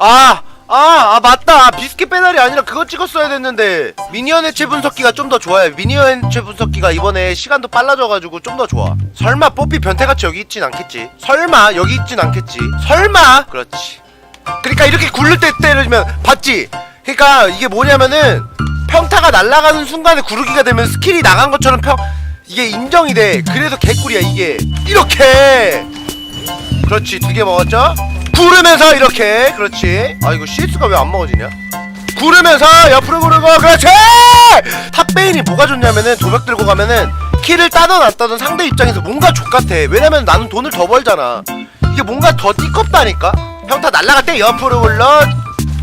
아, 아, 아 맞다. 비스킷 배달이 아니라 그거 찍었어야 됐는데 미니언 해체 분석기가 좀 더 좋아요. 미니언 해체 분석기가 이번에 시간도 빨라져가지고 좀 더 좋아. 설마 뽀삐 변태같이 여기 있진 않겠지? 설마 여기 있진 않겠지? 설마? 그렇지. 그러니까 이렇게 굴릴 때 때리면 봤지? 그러니까 이게 뭐냐면은 평타가 날아가는 순간에 구르기가 되면 스킬이 나간 것처럼 평 이게 인정이 돼. 그래서 개꿀이야 이게. 이렇게. 그렇지 두 개 먹었죠? 구르면서 이렇게 그렇지. 아 이거 CS가 왜 안 먹어지냐? 구르면서 옆으로 구르고 그렇지! 탑베인이 뭐가 좋냐면은 도벽 들고 가면은 키를 따든 안 따든 상대 입장에서 뭔가 족같아. 왜냐면 나는 돈을 더 벌잖아. 이게 뭔가 더 띠껍다니까? 평타 날라갈 때 옆으로 굴러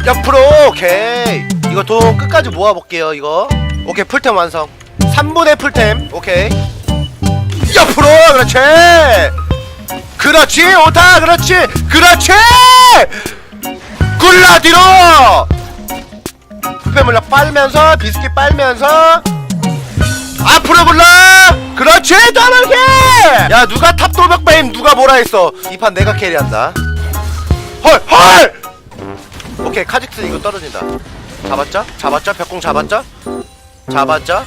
옆으로. 오케이. 이거 돈 끝까지 모아볼게요 이거. 오케이 풀템 완성. 3분의 풀템. 오케이. 옆으로 그렇지 그렇지 오타 그렇지 그렇지! 굴라 뒤로! 부패 물약 빨면서 비스킷 빨면서. 앞으로 굴러! 그렇지 떠나게 야 누가 탑돌벽 베임 누가 뭐라 했어? 이 판 내가 캐리한다. 헐 헐! 오케이 카직스 이거 떨어진다. 잡았죠? 잡았죠? 벽공 잡았죠? 잡았죠?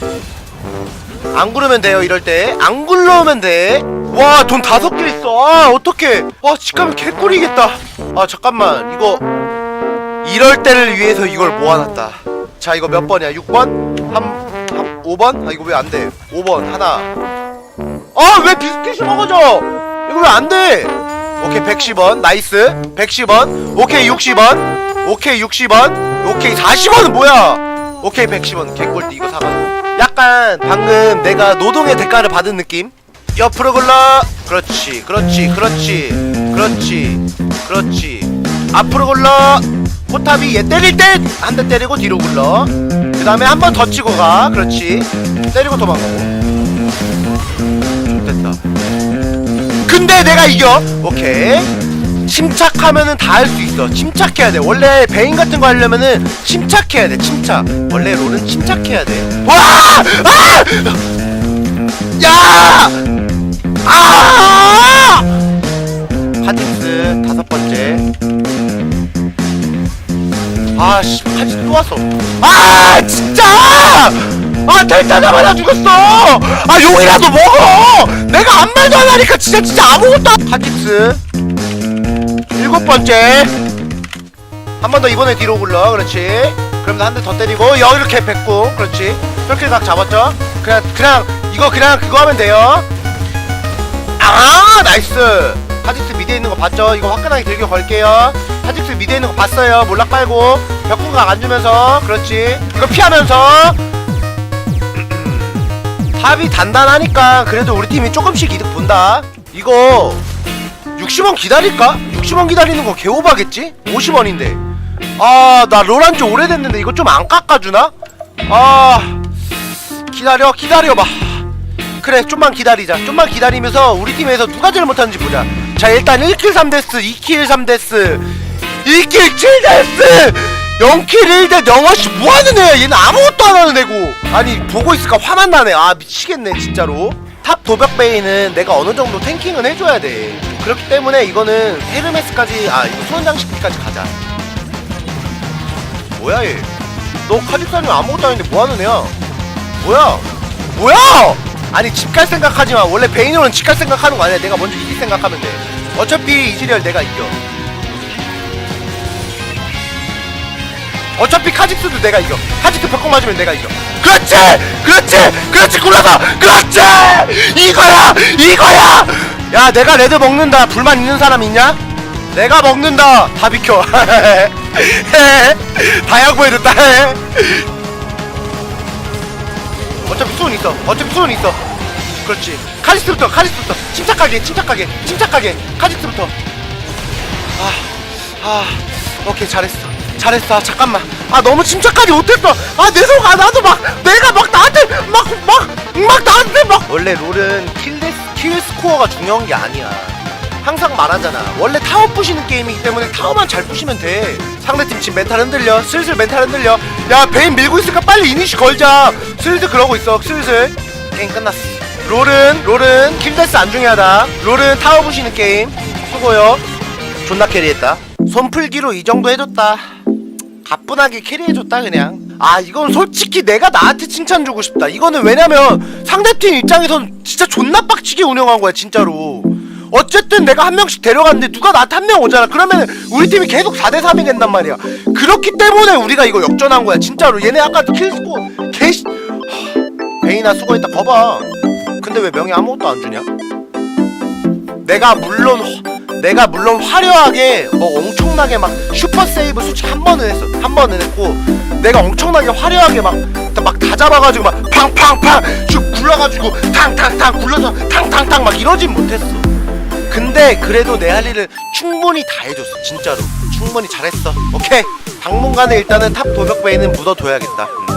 안 구르면 돼요 이럴 때 안 굴러오면 돼 와 돈 다섯 개 있어. 아 어떡해. 와 집가면 개꿀이겠다. 아 잠깐만. 이거 이럴 때를 위해서 이걸 모아놨다. 자 이거 몇 번이야? 6번? 한, 한 5번? 아 이거 왜 안돼? 5번 하나. 아 왜 비스킷이 먹어져? 이거 왜 안돼? 오케이 110원. 나이스. 110원. 오케이 60원. 오케이 60원. 오케이 40원은 뭐야? 오케이 110원. 개꿀띠 이거 사가 약간 방금 내가 노동의 대가를 받은 느낌 옆으로 굴러. 그렇지 그렇지 그렇지 그렇지 그렇지. 앞으로 굴러. 포탑이 얘 때릴 때 한 대 때리고 뒤로 굴러. 그 다음에 한 번 더 치고 가. 그렇지. 때리고 도망가고. 됐다. 근데 내가 이겨. 오케이. 침착하면은 다 할 수 있어. 침착해야 돼. 원래 베인 같은 거 하려면은 침착해야 돼 침착. 원래 롤은 침착해야 돼. 와! 아! 야! 아! 하디스 다섯 번째. 아씨 하디스 또 왔어. 아 진짜! 아 델타자마자 죽었어! 아 용이라도 먹어! 내가 아무 말도 안 하니까 진짜 진짜 아무것도 안 하디스. 일곱 번째. 한 번 더 이번에 뒤로 굴러 그렇지? 그럼 한 대 더 때리고 여 이렇게 뱉고 그렇지? 이렇게 각 잡았죠? 그냥 그냥 이거 그냥 그거 하면 돼요 아 나이스. 하직스 미드에 있는 거 봤죠? 이거 화끈하게 들겨 걸게요. 하직스 미드에 있는 거 봤어요. 몰락 빨고. 벽궁각 안 주면서. 그렇지. 이거 피하면서. 탑이 단단하니까 그래도 우리 팀이 조금씩 이득 본다. 이거 60원 기다릴까? 60원 기다리는 거 개오바겠지? 50원인데. 아 나 롤한 지 오래됐는데 이거 좀 안 깎아주나? 아 기다려 기다려봐 그래 좀만 기다리자. 좀만 기다리면서 우리 팀에서 누가 제일 못하는지 보자. 자 일단 1킬 3데스 2킬 3데스 2킬 7데스! 0킬 1대 0어씨 뭐하는 애야? 얘는 아무것도 안 하는 애고. 아니 보고 있을까? 화만 나네. 아 미치겠네 진짜로. 탑 도벽 베이는 내가 어느 정도 탱킹은 해줘야 돼. 그렇기 때문에 이거는 헤르메스까지 아 이거 수원장식까지 가자. 뭐야 얘너 카직사님 아무것도 아닌데 뭐하는 애야? 뭐야? 뭐야 아니 집 갈 생각하지 마. 원래 베인으로는 집 갈 생각하는 거 아니야. 내가 먼저 이길 생각하면 돼. 어차피 이즈리얼 내가 이겨. 어차피 카직스도 내가 이겨. 카직스 벽공 맞으면 내가 이겨. 그렇지! 그렇지! 그렇지 굴러서 그렇지! 이거야! 이거야! 야 내가 레드 먹는다. 불만 있는 사람 있냐? 내가 먹는다. 다 비켜. 다 양보해줬다 어차피 수은 있어 어차피 수은 있어 그렇지 카직스부터 카직스부터 침착하게 침착하게 침착하게 카직스부터 아, 아, 오케이 잘했어, 잘했어. 아, 잠깐만. 아 너무 침착하지 못했어. 아내 속, 아 나도 막 내가 막 나한테 막 막 막 나한테 막. 원래 롤은 킬레스 킬 스코어가 중요한 게 아니야. 항상 말하잖아. 원래 타워 부시는 게임이기 때문에 타워만 잘 부시면 돼. 상대팀 지금 멘탈 흔들려. 슬슬 멘탈 흔들려. 야 베인 밀고 있으니까 빨리 이니시 걸자. 슬슬 그러고 있어. 슬슬. 게임 끝났어. 롤은 롤은 킬데스 안 중요하다. 롤은 타워 부시는 게임. 수고요. 존나 캐리했다. 손풀기로 이 정도 해줬다 가뿐하게 캐리해줬다 그냥 아 이건 솔직히 내가 나한테 칭찬 주고 싶다 이거는 왜냐면 상대팀 입장에선 진짜 존나 빡치게 운영한 거야 진짜로 어쨌든 내가 한 명씩 데려갔는데 누가 나한테 한 명 오잖아. 그러면 우리 팀이 계속 4대 3이 된단 말이야. 그렇기 때문에 우리가 이거 역전한 거야. 진짜로. 얘네 아까 킬스코 하, 베이나 수고했다. 거봐. 근데 왜 명예 아무것도 안 주냐? 내가 물론 화- 내가 물론 화려하게 뭐 엄청나게 막 슈퍼 세이브 수치 한 번은 했어 한 번은 했고 내가 엄청나게 화려하게 막 막 다 잡아가지고 막 팡팡팡 슉 굴러가지고 탕탕탕 굴러서 탕탕탕 막 이러진 못했어 근데 그래도 내 할 일을 충분히 다 해줬어 진짜로. 충분히 잘했어. 오케이. 당분간은 일단은 탑 도벽배에는 묻어둬야겠다. 음.